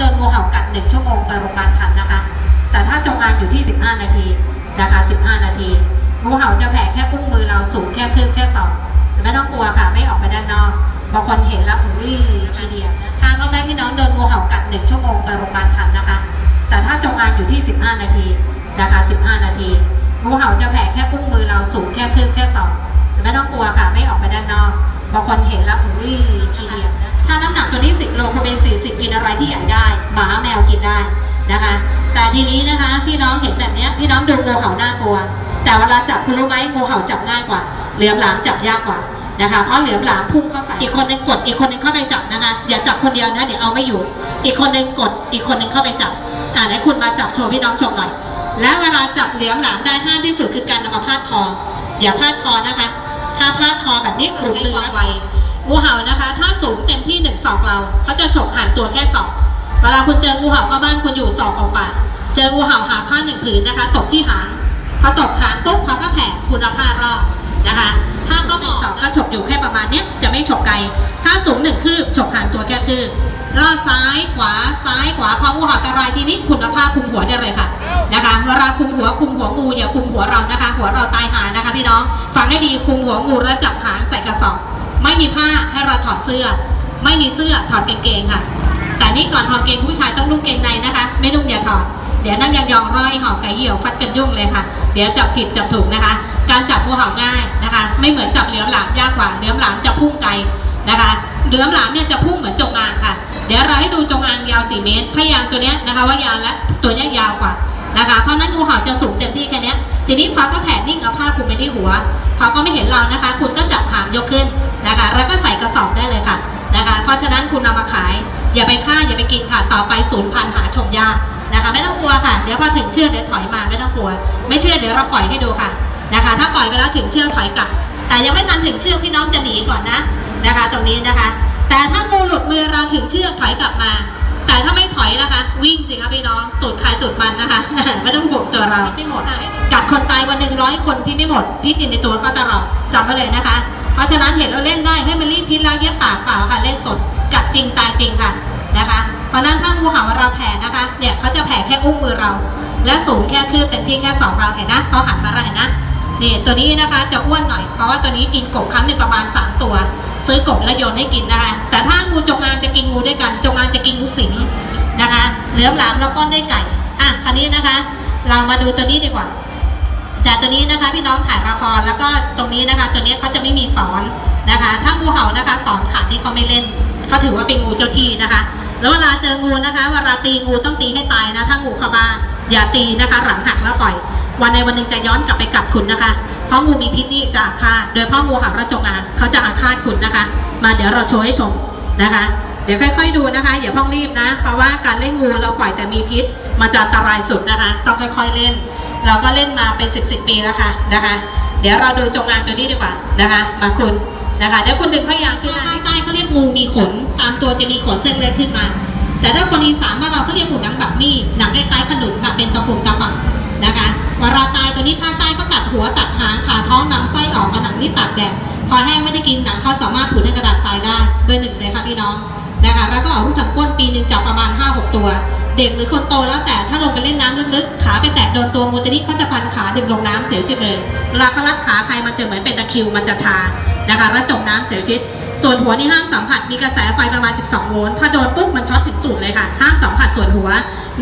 โดนงูเห่ากัดหนึ่งชั่วโมงไปโรงพยาบาลทันนะคะ แต่ถ้าจงอางอยู่ที่ 15 นาทีนะคะ 15 นาที งูเห่าจะแผ่แค่อุ้งมือเราสูงแค่คืบแค่สองแต่ไม่ต้องกลัวค่ะ ไม่ออกไปด้านนอกบางคนเห็นแล้วอุ้ยทีเดียวนะถ้าพ่อแม่พี่น้องโดนงูเห่ากัดหนึ่งชั่วโมงไปโรงพยาบาลทันนะคะ แต่ถ้าจงอางอยู่ที่ 15 นาทีนะคะ 15 นาทีงูเห่าจะแผ่แค่อุ้งมือเราสูงแค่คืบแค่สองแต่ไม่ต้องกลัวค่ะ ไม่ออกไปด้านนอกบางคนเห็นแล้วอุ้ยทีเดียวนะ ถ้าน้ำหนักตัวนี้ 10 โลโคเบน40 กินอะไรที่อยากได้ หมาแมวกินได้นะคะ แต่ทีนี้นะคะพี่น้องเห็นแบบนี้พี่น้องดูงูเห่าน่ากลัว แต่เวลาจับคุณรู้ไหมงูเห่าจับง่ายกว่า เหลือมหลามจับยากกว่านะคะ เพราะเหลือมหลามพุ่งเข้าใส่ อีกคนหนึงกด อีกคนหนึงเข้าไปจับนะคะ อย่าจับคนเดียวนะเดี๋ยวเอาไม่อยู่ อีกคนหนึงกด อีกคนหนึงเข้าไปจับ อ่าไหนคุณมาจับโชว์พี่น้องชมหน่อย และเวลาจับเหลือมหลามได้ห้ามที่สุดคือการนำมาพาดคอ อย่าพาดคอนะคะ ถ้าพาดคอแบบนี้หลุดลือไว งูเห่านะคะ ถ้าสูงเต็มที่หนึ่งศอกเราเขาจะฉกหันตัวแค่ศอกเวลาคุณเจองูเห่าเข้าบ้านคุณอยู่ศอกออกปากเจองูเห่าหาผ้าหนึ่งผืนนะคะตบที่หางพอตบหางปุ๊บเขาก็แผ่คุณภาพรอบนะคะ ถ้าเขาบอกสองก็ฉกอยู่แค่ประมาณเนี้ยจะไม่ฉกไกล ถ้าสูงหนึ่งคืบฉกหางตัวแค่คืบลอดซ้ายขวาซ้ายขวาพองูเห่าตะรายทีนี้คุณภาพคุมหัวได้เลยค่ะนะคะเวลาคุมหัวคุมหัวงูอย่าคุมหัวเรานะคะ หัวเราตายหานะคะพี่น้องฟังให้ดีคุมหัวงูแล้วจับหางใส่กระสอบ ไม่มีผ้าให้เราถอดเสื้อ ไม่มีเสื้อถอดกางเกงค่ะ แต่นี่ก่อนถอดเกงผู้ชายต้องนุ่งเกงในนะคะ ไม่นุ่งอย่าถอด เดี๋ยวนั่งยองๆร้อยห่าไก่เหี่ยวฟัดกันยุ่งเลยค่ะ เดี๋ยวจับผิดจับถูกนะคะ การจับงูเห่าง่ายนะคะ ไม่เหมือนจับเหลือมหลามยากกว่าเหลือมหลามจะพุ่งไกลนะคะเหลือมหลามเนี่ยจะพุ่งเหมือนจงอางค่ะ เดี๋ยวเราให้ดูจงอางยาว 4 เมตรพยางตัวเนี้ยนะคะว่ายาวและตัวเนี้ยยาวกว่า นะคะ เพราะนั้นงูเห่าจะสูงเต็มที่แค่เนี้ยทีนี้พอก็แผ่นิ่งเอาผ้าคลุมไปที่หัวพอก็ไม่เห็นเรานะคะ คุณก็จับหางยกขึ้นนะคะ แล้วก็ใส่กระสอบได้เลยค่ะนะคะ เพราะฉะนั้นคุณนำมาขาย อย่าไปฆ่าอย่าไปกินค่ะ ต่อไปศูนย์พันหาชมยากนะคะ ไม่ต้องกลัวค่ะ เดี๋ยวพอถึงเชือกเดี๋ยวถอยมาไม่ต้องกลัว ไม่เชื่อเดี๋ยวเราปล่อยให้ดูค่ะนะคะ ถ้าปล่อยไปแล้วถึงเชือกถอยกลับ แต่ยังไม่ทันถึงเชือกพี่น้องจะหนีก่อนนะนะคะ ตรงนี้นะคะ แต่ถ้างูหลุดมือเราถึงเชือกถอยกลับมา แต่ถ้าไม่ถอยนะคะ วิ่งสิคะพี่น้องตูดใครตูดมันนะคะ ไม่ต้องห่วงตัวเราไม่หมดกัดคนตายวันหนึ่งร้อยคนพิษไม่หมดพิษอยู่ในตัวเขาตลอดจำไว้เลยนะคะ เพราะฉะนั้นเห็นเราเล่นได้ให้มันรีบพิษแล้วเย็บปากเปล่าค่ะเล่นสดกัดจริงตายจริงค่ะนะคะ เพราะฉะนั้นถ้างูเห่าเราแผ่นะคะเนี่ยเขาจะแผ่แค่อุ้งมือเรา และสูงแค่คืบเต็มที่แค่สองเราเห็นนะเขาหันมาแล้วเห็นนะนี่ตัวนี้นะคะจะอ้วนหน่อยเพราะว่าตัวนี้กินกบครั้งหนึ่งประมาณ 3 ตัว ซื้อกบแล้วโยนให้กินนะคะแต่ถ้างูจงอางจะกินงูด้วยกัน สิงนะคะเหลือมหลามแล้วป้อนด้วยไก่อะคราวนี้นะคะ เรามาดูตัวนี้ดีกว่า แต่ตัวนี้นะคะพี่น้องถ่ายละครแล้วก็ตรงนี้นะคะ ตัวนี้เขาจะไม่มีสอนนะคะ ถ้างูเห่านะคะสอนขาดนี่เขาไม่เล่นเขาถือว่าเป็นงูเจ้าที่นะคะ แล้วเวลาเจองูนะคะเวลาตีงูต้องตีให้ตายนะ ถ้างูเข้าบ้านอย่าตีนะคะ หลังหักแล้วปล่อย วันในวันหนึ่งจะย้อนกลับไปกัดคุณนะคะ เพราะงูมีพิษนี่จะอาฆาตโดยเฉพาะงูเห่าระจงอางเขาจะอาฆาตคุณนะคะ มาเดี๋ยวเราโชว์ให้ชมนะคะ เดี๋ยวค่อยๆดูนะคะอย่าเพิ่งรีบนะ เพราะว่าการเล่นงูเราปล่อยแต่มีพิษมันจะอันตรายสุดนะคะ ต้องค่อยๆเล่น เราก็เล่นมาเป็นสิบสิบปีแล้วค่ะนะคะ เดี๋ยวเราดูจงอางตัวนี้ดีกว่านะคะ มาคุณนะคะเดี๋ยวคุณดึงพยางขึ้นมาภาคใต้เขาเรียกงูมีขน ตามตัวจะมีขนเส้นเล็กขึ้นมา แต่ถ้าคนอีสานบ้านเราเขาเรียกหมูหนังแบบนี้หนังคล้ายๆขนุนค่ะเป็นตะปุ่มตะปักนะคะเวลาตายตัวนี้ภาคใต้เขาตัดหัวตัดหางขาท้องนำไส้ออกมาหนังนี่ตัดแดดพอแห้งไม่ได้กินหนังเขาสามารถถูในกระดาษทรายได้เบอร์หนึ่งเลยค่ะพี่น้อง นะคะแล้วก็ออกลูกถังก้นปีหนึ่งจับประมาณ 5-6 ตัว เด็กหรือคนโตแล้วแต่ถ้าลงไปเล่นน้ำลึกๆ ขาไปแตะโดนตัวงูตัวนี้เขาจะพันขาดึงลงน้ำเสียวชีวิตเลยเวลาเขารัดขาใครมันจะเหมือนเป็นตะคิวมันจะชานะคะแล้วจมน้ำเสียชีวิตส่วนหัวนี่ห้ามสัมผัสมีกระแสไฟประมาณ 12 โวลต์พอโดนปุ๊บมันช็อตถึงตูดเลยค่ะ ห้ามสัมผัสส่วนหัว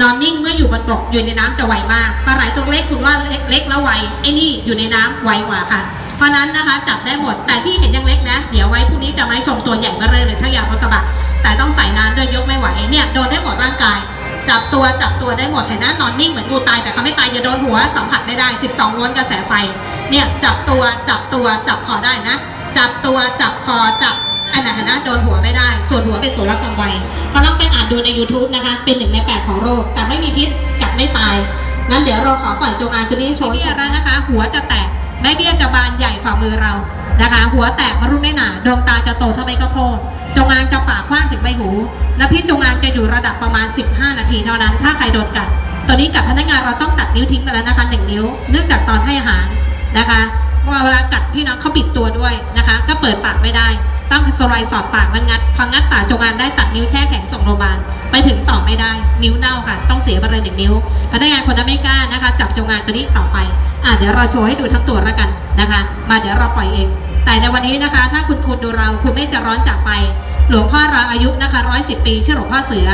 นอนนิ่งเมื่ออยู่บนบกอยู่ในน้ำจะไวมากปลาไหลตัวเล็กคุณว่าเล็กเล็กแล้วไว ไอ้นี่อยู่ในน้ำไวกว่าค่ะ เพราะนั้นนะคะจับได้หมด แต่ที่เห็นยังเล็กนะ เดี๋ยวไว้พรุ่งนี้จะมาให้ชมตัวใหญ่เบ้อเร่อเลยถ้ายาวรถกระบะ แต่ต้องใส่น้ำด้วยยกไม่ไหวเนี่ยโดนได้หมดร่างกาย จับตัวจับตัวได้หมดเห็นนะนอนนิ่งเหมือนงูตายแต่เขาไม่ตายอย่าโดนหัวสัมผัสไม่ได้ 12โวลต์กระแสไฟเนี่ยจับตัวจับตัวจับคอได้นะ จับตัวจับคอจับอันไหนนะโดนหัวไม่ได้ ส่วนหัวเป็นส่วนรักกำไวเพราะต้องไปอ่านดูใน YouTube นะคะ เป็นหนึ่งในแปดของโรค แต่ไม่มีพิษกัดไม่ตายงั้นเดี๋ยวเราขอปล่อยจงอางตัวนี้โชว์ให้ชมแล้วนะคะ หัวจะแตกแม่เบี้ยจะบานใหญ่ฝ่ามือเรานะคะ หัวแตกมารุ่นไม่หนาดวงตาจะโตเท่าใบข้าวโพด จงอางจะปากกว้างถึงใบหู และพิษจงอางจะอยู่ระดับประมาณ 15 นาทีเท่านั้น ถ้าใครโดนกัดตอนนี้กับพนักงานเราต้องตัดนิ้วทิ้งไปแล้วนะคะหนึ่งนิ้ว เนื่องจากตอนให้อาหารนะคะเพราะว่าเวลากัดพี่น้องเขาปิดตัวด้วยนะคะ ก็เปิดปากไม่ได้ ต้องสไลด์สอดปากแล้วงัดพองัดปากจงอางได้ตัดนิ้วแช่แข็งส่งโรงพยาบาลไปถึงต่อไม่ได้ นิ้วเน่าค่ะ ต้องเสียไปเลยหนึ่งนิ้ว พนักงานคนนั้นไม่กล้านะคะ จับจงอางตัวนี้ต่อไปอะเดี๋ยวเราโชว์ให้ดูทั้งตัวแล้วกันนะคะ มาเดี๋ยวเราปล่อยเอง แต่ในวันนี้นะคะ ถ้าคุณคุณดูเราคุณไม่จะร้อนจากไป หลวงพ่อเราอายุนะคะร้อยสิบปีชื่อหลวงพ่อเสือ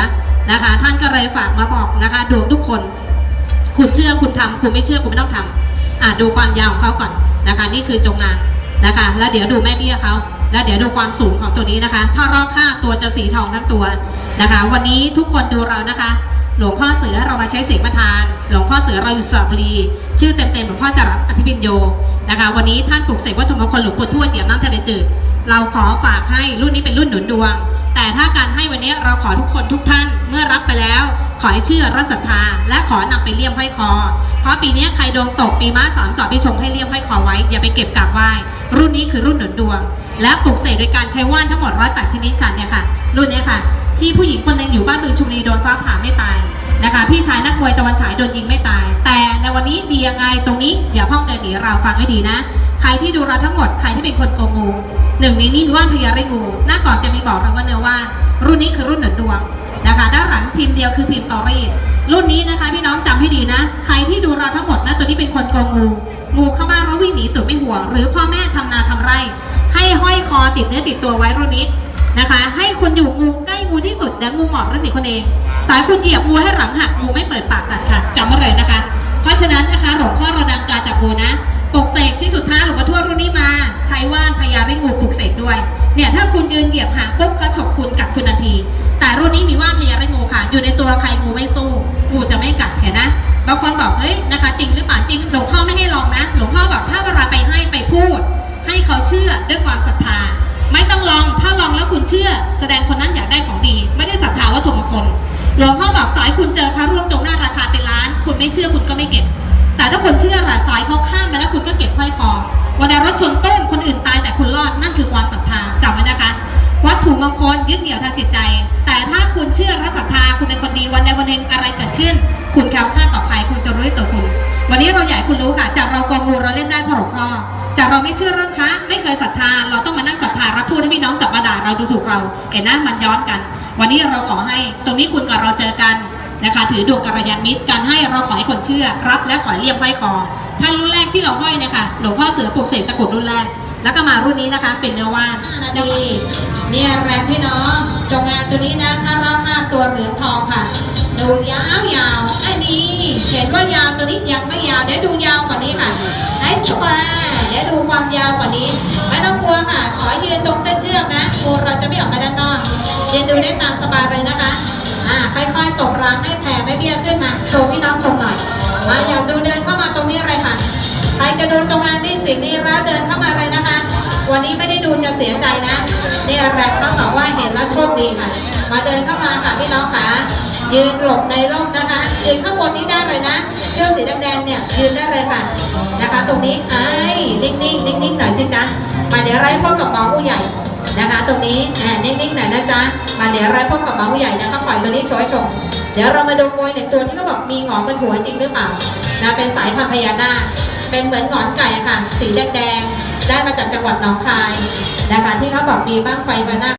นะคะ ท่านก็เลยฝากมาบอกนะคะดวงทุกคน คุณเชื่อคุณทำคุณไม่เชื่อคุณไม่ต้องทำอะดูความยาวของเขาก่อนนะคะ นี่คือจงอางนะคะ แล้วเดี๋ยวดูแม่เบี้ยเขาแล้วเดี๋ยวดูความสูงของตัวนี้นะคะ ถ้ารอบข้างตัวจะสีทองทั้งตัวนะคะ วันนี้ทุกคนดูเรานะคะ หลวงพ่อเสือเรามาใช้เสียงประธาน หลวงพ่อเสือเราอยู่สระบุรี ชื่อเต็มๆหลวงพ่อจรัสอธิปินโย นะคะ วันนี้ท่านปลุกเสกวัตถุมงคลหลวงปู่ทวดเดี่ยวน้ำทะเลจืด เราขอฝากให้รุ่นนี้เป็นรุ่นหนุนดวง แต่ถ้าการให้วันนี้เราขอทุกคนทุกท่านเมื่อรับไปแล้ว ขอให้เชื่อรัศรัทธา และขอนำไปเลี่ยมห้อยคอ เพราะปีนี้ใครดวงตกปีม้าสามสอบพี่ชงให้เลี่ยมห้อยคอไว้อย่าไปเก็บกาบไหว้รุ่นนี้คือรุ่นหนุนดวง และปลุกเสกโดยการใช้ว่านทั้งหมดร้อยแปดชนิดค่ะเนี่ยค่ะ รุ่นนี้ค่ะ ที่ผู้หญิงคนหนึ่งอยู่บ้านบึงชุมรีโดนฟ้าผ่าไม่ตาย นะคะ พี่ชายนักมวยตะวันฉายโดนยิงไม่ตาย แต่ในวันนี้ดียังไงตรงนี้อย่าพ่องเดินหนีเราฟังให้ดีนะ ใครที่ดูเราทั้งหมดใครที่เป็นคนโกงงูหนึ่งในนี้ว่านพญาไรงูหน้าก่อนจะมีบอกเราว่าเนื้อว่านรุ่นนี้คือรุ่นหนุนดวงนะคะด้านหลังพิมพ์เดียวคือพิมพ์ตอรี่รุ่นนี้นะคะพี่น้องจำให้ดีนะ ใครที่ดูเราทั้งหมดนะตัวนี้เป็นคนโกงงูงูเข้าบ้านแล้ววิ่งหนีตุดไม่ห่วง หรือพ่อแม่ทำนาทำไร่ ให้ห้อยคอติดเนื้อติดตัวไว้รุ่นนี้ นะคะ ให้คุณอยู่งูใกล้งูที่สุดเดี๋ยวงูหมอบแล้วหนีคนเองแต่คุณเหยียบงูให้หลังหักงูไม่เปิดปากกัดค่ะจำไว้เลยนะคะ เพราะฉะนั้นนะคะหลวงพ่อระดังการจับงูนะปลุกเสกที่สุดท้ายหลวงพ่อทวดรุ่นนี้มา ใช้ว่านพญาริงูปลุกเสกด้วยเนี่ยถ้าคุณยืนเหยียบหางปุ๊บเขาฉกคุณกัดคุณทันที แต่รุ่นนี้มีว่านพญาริงูค่ะ อยู่ในตัวใครงูไม่สู้งูจะไม่กัดเห็นนะบางคนบอกเฮ้ยนะคะ จริงหรือเปล่าจริงหลวงพ่อไม่ให้ลองนะ หลวงพ่อบอกถ้าเวลาไปให้ไปพูด ให้เขาเชื่อด้วยความศรัทธา ไม่ต้องลองถ้าลองแล้วคุณเชื่อ แสดงคนนั้นอยากได้ของดี ไม่ได้ศรัทธาวัตถุมงคลหลวงพ่อบอกต่อยคุณเจอพระร่วงตรงหน้าราคาเป็นล้าน คุณไม่เชื่อคุณก็ไม่เก็บ แต่ถ้าคุณเชื่อล่ะต่อยเขาข้ามไปแล้วคุณก็เก็บห้อยคอวันใดรถชนต้นคนอื่นตายแต่คุณรอดนั่นคือความศรัทธาจำไว้นะคะ วัตถุมงคลยึดเหนี่ยวทางจิตใจ แต่ถ้าคุณเชื่อและศรัทธาคุณเป็นคนดีวันใดวันหนึ่งอะไรเกิดขึ้น คุณแคล้วคลาดปลอดภัยคุณจะรู้ด้ตัวคุณ วันนี้เราให้คุณรู้ค่ะ จากเรากองงูเราเล่นได้เพราะหลวงพ่อจากเราไม่เชื่อเรื่องพระไม่เคยศรัทธา เราต้องมานั่งศรัทธารับพูดให้พี่น้องกลับมาด่าเราดูถูกเรา เห็นนะมันย้อนกัน วันนี้เราขอให้ตรงนี้คุณกับเราเจอกันนะคะ ถือดวงกัลยาณมิตรการให้เราขอให้คนเชื่อ รับและขอเรียบห้อยคอท่านรุ่นแรกที่เราห้อยนะคะหลวงพ่อเสือปลูกเสกตะกุดรุ่นแรก แล้วก็มารุ่นนี้นะคะ เป็นเนื้อว่าน5นาทีเนี่ยแรงพี่น้องจงงานตัวนี้นะถ้าราคาตัวเหลืองทองค่ะ ดูยาวยาวๆอันนี้เห็นว่ายาวตัวนี้ยังไม่ยาวเดี๋ยวดูยาวกว่านี้ค่ะไหนชัวร์เดี๋ยวดูความยาวกว่านี้ไม่ต้องกลัวค่ะ ขอยืนตรงเส้นเชือกนะงูเราจะไม่ออกไปด้านนอกยืนดูได้ตามสบายเลยนะคะอ่าค่อยๆตบรังให้แผ่ไม่เบี้ยขึ้นมาโชว์พี่น้องชมหน่อยมาอยากดูเดินเข้ามาตรงนี้เลยค่ะใครจะดูจงอางนี่สิ่งนี้แล้วเดินเข้ามาเลยนะคะ วันนี้ไม่ได้ดูจะเสียใจนะเนี่ยแรงเขาบอกว่าเห็นแล้วโชคดีค่ะ มาเดินเข้ามาค่ะพี่น้องค่ะยืนหลบในร่มนะคะยืนข้างบนนี้ได้เลยนะเชือกสีแดงๆเนี่ยยืนได้เลยค่ะนะคะ ตรงนี้ไอ้นิ่งๆนิ่งๆหน่อยสิจ๊ะมาเดี๋ยวไร้พ่อกับเมาผู้ใหญ่นะคะ ตรงนี้แอบนิ่งๆหน่อยนะจ๊ะมาเดี๋ยวไร้พ่อกับเมาผู้ใหญ่นะคะปล่อยตัวนี้โชยชมเดี๋ยวเรามาดูมวยหนึ่งตัวที่เขาบอกมีหงอนบนหัวจริงหรือเปล่านะเป็นสายพันธุ์พญานาคเป็นเหมือนหงอนไก่ค่ะ สีแดงๆ ได้มาจากจังหวัดหนองคายนะคะ ที่เขาบอกมีบ้างไฟมาหน้า